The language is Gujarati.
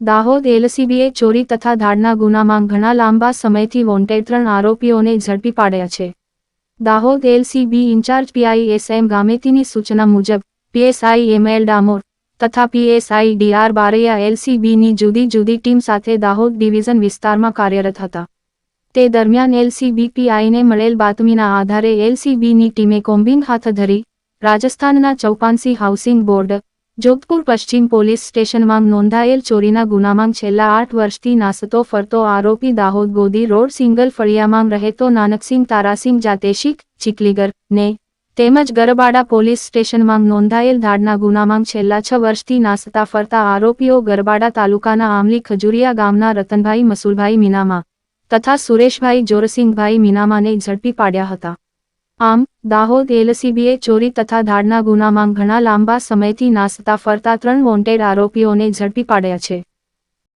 દાહોદ એલસીબીએ ચોરી તથા ધાડના ગુનામાં ઘણા લાંબા સમયથી વોન્ટેડ ત્રણ આરોપીઓને ઝડપી પાડ્યા છે. Dahod LCB in charge PI M ગામેતીની સૂચના મુજબ, પીએસઆઈ એમ ડામોર તથા પીએસઆઈ ડીઆર બારૈયા એલસીબીની જુદી જુદી ટીમ સાથે દાહોદ ડિવિઝન વિસ્તારમાં કાર્યરત હતા. તે દરમિયાન એલસીબી પીઆઈને મળેલ બાતમીના આધારે એલસીબીની ટીમે કોમ્બિંગ હાથ ધરી રાજસ્થાનના ચૌપાંસી હાઉસિંગ બોર્ડ જોધપુર પશ્ચિમ પોલીસ સ્ટેશનમાં નોંધાયેલ ચોરીના ગુનામાં છેલ્લા આઠ વર્ષથી નાસતો ફરતો આરોપી દાહોદ ગોદી રોડ સિંગલ ફળિયામાં રહેતો નાનકસિંહ તારાસિંહ જાતેશિક ચીકલીગર ને તેમજ ગરબાડા પોલીસ સ્ટેશનમાં નોંધાયેલ ધાડના ગુનામાં છેલ્લા છ વર્ષથી નાસતા ફરતા આરોપીઓ ગરબાડા તાલુકાના આમલી ખજુરિયા ગામના રતનભાઈ મસુલભાઈ મીનામા તથા સુરેશભાઈ જોરસિંહભાઈ મીનામાને ઝડપી પાડ્યા હતા. આમ, દાહોદ એલસીબીએ ચોરી તથા ધાડના ગુનામાં ઘણા લાંબા સમયથી નાસતા ફરતા ત્રણ વોન્ટેડ આરોપીઓને ઝડપી પાડ્યા છે.